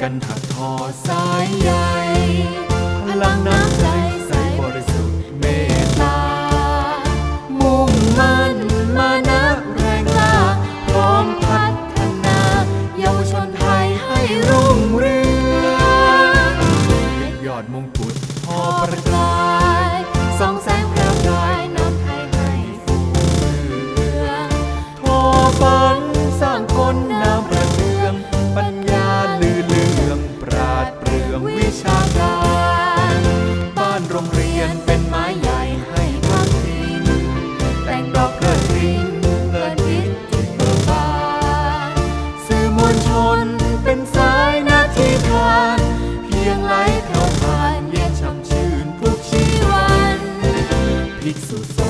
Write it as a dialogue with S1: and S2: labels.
S1: กันหักทอสายใยพลังน้ำใจใสบริสุทธิ์เมตตา มุ่งมั่นมานะแรงกล้าพร้อมพัฒนาเยาวชนไทยให้รุ่งเรืองยอดมงกุฎพอประกายสองส ชาการบ้านโรงเรียนเป็นไม้ใหญ่ให้พักพิงแต่งดอกกระทิงเลินทิศจิตเบิกบานสื่อมวลชนเป็นสายหน้าที่ทานเพียงไหลเข้าผ่านเย็นช่ำชื่นทุกชีวันภิกสุสงฆ์